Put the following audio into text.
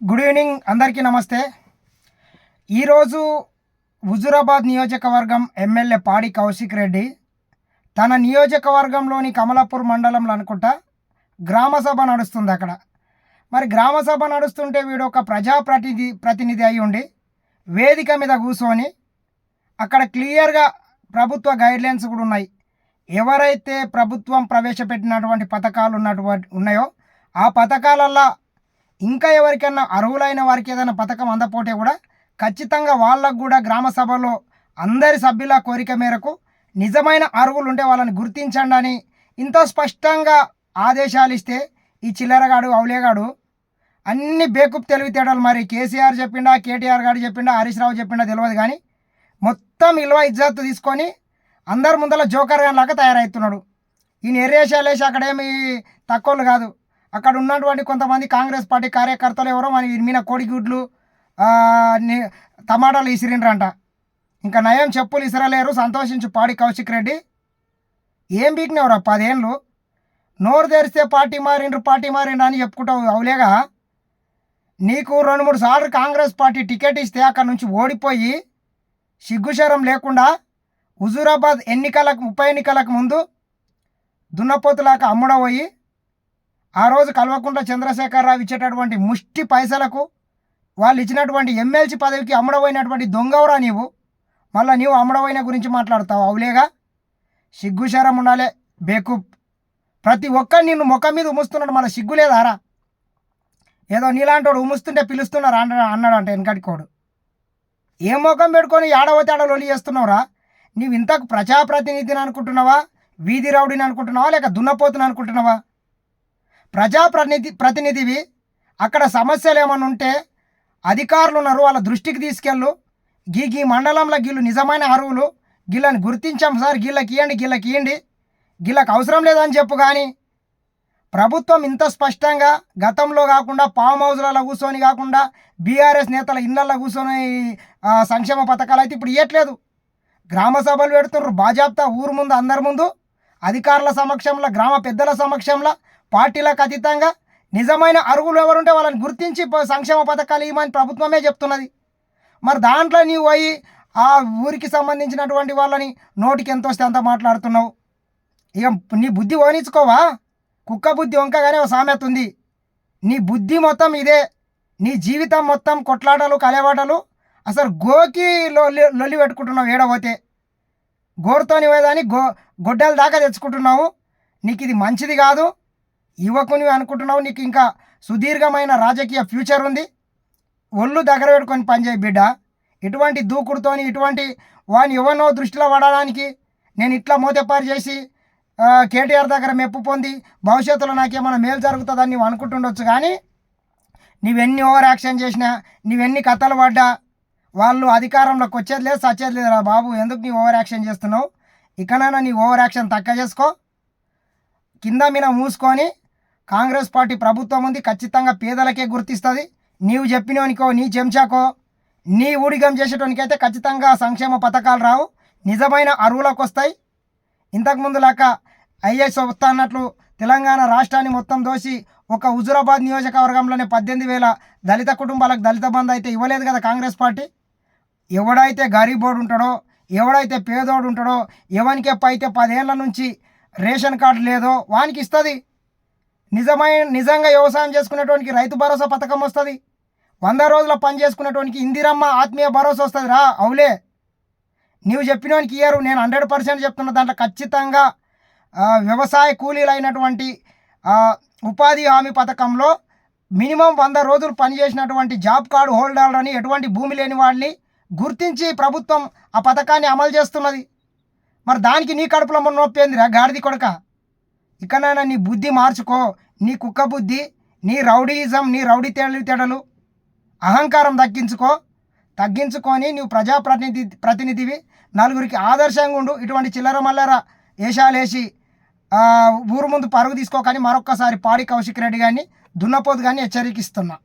Good evening అందరికీ నమస్తే. ఈరోజు హుజురాబాద్ నియోజకవర్గం ఎమ్మెల్యే పాడి కౌశిక్ రెడ్డి తన నియోజకవర్గంలోని కమలాపూర్ మండలంలో అనుకుంటా గ్రామసభ నడుస్తుంది అక్కడ. మరి గ్రామ సభ నడుస్తుంటే వీడు ఒక ప్రజాప్రతినిధి ప్రతినిధి అయి ఉండి వేదిక మీద కూర్చొని అక్కడ క్లియర్గా ప్రభుత్వ గైడ్లైన్స్ కూడా ఉన్నాయి. ఎవరైతే ప్రభుత్వం ప్రవేశపెట్టినటువంటి పథకాలు ఉన్నటువంటి ఉన్నాయో ఆ పథకాలల్లో ఇంకా ఎవరికైనా అర్హులైన వారికి ఏదైనా పథకం అందపోతే కూడా ఖచ్చితంగా వాళ్ళకు కూడా గ్రామ సభలో అందరి సభ్యుల కోరిక మేరకు నిజమైన అర్హులు ఉంటే వాళ్ళని గుర్తించండి అని ఇంత స్పష్టంగా ఆదేశాలు ఇస్తే ఈ చిల్లరగాడు అవులేగాడు అన్ని బేకుప్ తెలివితేటలు మరి కేసీఆర్ చెప్పిండా కేటీఆర్ గారు చెప్పిండా హరీష్ రావు చెప్పిండా తెలియదు కానీ మొత్తం ఇల్వ ఇజ్జత్ తీసుకొని అందరి ముందర జోకర్ లాగా తయారవుతున్నాడు ఈయన ఎర్రేషాలేసి అక్కడేమి తక్కువలు కాదు. అక్కడ ఉన్నటువంటి కొంతమంది కాంగ్రెస్ పార్టీ కార్యకర్తలు ఎవరో మన మీద కోడిగుడ్లు టమాటాలు ఇసిరిండ్రంట ఇంకా నయం చెప్పులు ఇసరలేరు సంతోషించు పాడి కౌశిక్ రెడ్డి. ఏం బీకినవరా పదేళ్ళు నోరు తెరిస్తే పార్టీ మారిండ్రు పార్టీ మారిండ్రు అని చెప్పుకుంటావు అవులేగా? నీకు రెండు మూడు సార్లు కాంగ్రెస్ పార్టీ టికెట్ ఇస్తే అక్కడ నుంచి ఓడిపోయి సిగ్గుశరం లేకుండా హుజూరాబాద్ ఎన్నికలకు ఉప ఎన్నికలకు ముందు దున్నపోతులాక అమ్ముడపోయి ఆ రోజు కల్వకుంట్ల చంద్రశేఖరరావు ఇచ్చేటటువంటి ముష్టి పైసలకు వాళ్ళు ఇచ్చినటువంటి ఎమ్మెల్సీ పదవికి అమ్మడబోయినటువంటి దొంగవరా నీవు? మళ్ళీ నీవు అమ్మడబోయిన గురించి మాట్లాడతావు అవులేగా? సిగ్గుశారం ఉండాలే బేకూప్. ప్రతి ఒక్కరు నిన్ను ముఖం మీద ఉమ్ముస్తున్నాడు మళ్ళీ సిగ్గు లేదారా ఏదో నీలాంటోడు ఉమ్ముస్తుంటే పిలుస్తున్నారా అన్న అన్నాడు అంటే వెనకటికోడు. ఏ ముఖం పెట్టుకొని ఏడవతే ఆడ లొలి చేస్తున్నావురా? నీవు ఇంతకు ప్రజాప్రతినిధిని అనుకుంటున్నావా? వీధి రౌడీని అనుకుంటున్నావా? లేక దున్నపోతుని అనుకుంటున్నావా? ప్రజాప్రతినిధి ప్రతినిధివి అక్కడ సమస్యలు ఏమైనా ఉంటే అధికారులు ఉన్నారు వాళ్ళ దృష్టికి తీసుకెళ్ళు. గీ గీ మండలంలో గీళ్ళు నిజమైన అరువులు గీళ్ళని గుర్తించాం సార్ గీళ్ళకి ఇవ్వండి గీళ్ళకి ఇవ్వండి గీళ్ళకి అవసరం లేదని చెప్పు కానీ ప్రభుత్వం ఇంత స్పష్టంగా గతంలో కాకుండా ఫామ్ హౌజ్లలో కూర్చొని కాకుండా బీఆర్ఎస్ నేతల ఇళ్ళల్లో కూర్చొని సంక్షేమ పథకాలు అయితే ఇప్పుడు ఇవ్వట్లేదు గ్రామ సభలు పెడుతున్నారు బాజాప్తా ఊరు ముందు అందరి ముందు. అధికారుల సమక్షంలో గ్రామ పెద్దల సమక్షంలో పార్టీలకు అతీతంగా నిజమైన అరుగులు ఎవరుంటే వాళ్ళని గుర్తించి సంక్షేమ పథకాలు ఇవ్వమని ప్రభుత్వమే చెప్తున్నది. మరి దాంట్లో నీవు పోయి ఆ ఊరికి సంబంధించినటువంటి వాళ్ళని నోటికి ఎంత వస్తే అంత మాట్లాడుతున్నావు? ఇక నీ బుద్ధి ఓనించుకోవా కుక్క బుద్ధి వంకగానే ఒక సామెత ఉంది. నీ బుద్ధి మొత్తం ఇదే. నీ జీవితం మొత్తం కొట్లాటలు కలవాటలు. అసలు గోకి లొల్లి లొల్లి పెట్టుకుంటున్నావు ఏడవతే. గోరుతోని పోయేదాన్ని గో గొడ్డల దాకా తెచ్చుకుంటున్నావు. నీకు ఇది మంచిది కాదు. యువకుని అనుకుంటున్నావు. నీకు ఇంకా సుదీర్ఘమైన రాజకీయ ఫ్యూచర్ ఉంది. ఒళ్ళు దగ్గర పెట్టుకొని పనిచేయి బిడ్డ. ఇటువంటి దూకుడుతోని ఇటువంటి వాని ఎవరినో దృష్టిలో పడడానికి నేను ఇట్లా మోతెప్పారు చేసి కేటీఆర్ దగ్గర మెప్పు పొంది భవిష్యత్తులో నాకేమైనా మేలు జరుగుతుందని నువ్వు అనుకుంటుండొచ్చు కానీ నువ్వెన్ని ఓవర్ యాక్షన్ చేసినా నువ్వెన్ని కథలు పడ్డా వాళ్ళు అధికారంలోకి వచ్చేది లేదు సచ్చేది లేదురా బాబు. ఎందుకు నీ ఓవర్ యాక్షన్ చేస్తున్నావు? ఇకనైనా నీ ఓవర్ యాక్షన్ తక్కువ చేసుకో. కింద మీద మూసుకొని కాంగ్రెస్ పార్టీ ప్రభుత్వం ఉంది ఖచ్చితంగా పేదలకే గుర్తిస్తుంది. నీవు చెప్పినోనికో నీ చెంచాకో నీ ఊడిగం చేసేటోనికైతే ఖచ్చితంగా సంక్షేమ పథకాలు రావు. నిజమైన అరువులకు వస్తాయి. ఇంతకుముందు లాక ఐఏఎస్ వస్తా అన్నట్లు తెలంగాణ రాష్ట్రాన్ని మొత్తం దోసి ఒక హుజురాబాద్ నియోజకవర్గంలోనే పద్దెనిమిది వేల దళిత కుటుంబాలకు దళిత బంధు అయితే ఇవ్వలేదు కదా కాంగ్రెస్ పార్టీ. ఎవడైతే గరీబోడు ఉంటాడో ఎవడైతే పేదోడు ఉంటాడో ఎవరికి అయితే పదేళ్ళ నుంచి రేషన్ కార్డు లేదో వానికి ఇస్తుంది నిజమైన నిజంగా వ్యవసాయం చేసుకునేటోనికి రైతు భరోసా పథకం వస్తుంది. వంద రోజుల పని చేసుకునేటోనికి ఇందిరమ్మ ఆత్మీయ భరోసా వస్తుంది. రా అవులే. నీవు చెప్పినోనికి ఇయ్యరు నేను హండ్రెడ్ పర్సెంట్ చెప్తున్నా. దాంట్లో ఖచ్చితంగా వ్యవసాయ కూలీలు అయినటువంటి ఉపాధి హామీ పథకంలో మినిమం వంద రోజులు పనిచేసినటువంటి జాబ్ కార్డు హోల్డర్ అని ఎటువంటి భూమి లేని వాళ్ళని గుర్తించి ప్రభుత్వం ఆ పథకాన్ని అమలు చేస్తున్నది. మరి దానికి నీ కడుపులో నొప్పి ఏందిరా? గాడిది కొడక. ఇకనైనా నీ బుద్ధి మార్చుకో. నీ కుక్క బుద్ధి నీ రౌడీయిజం నీ రౌడీ తేడలు అహంకారం తగ్గించుకో. తగ్గించుకొని నువ్వు ప్రజాప్రతినిధి ప్రతినిధివి నలుగురికి ఆదర్శంగా ఉండు. ఇటువంటి చిల్లర మల్లర వేషాలేసి ఊరు ముందు పరుగు తీసుకోకని మరొక్కసారి పాడి కౌశిక్ రెడ్డి గారిని దున్నపోతు కానీ హెచ్చరికిస్తున్నా.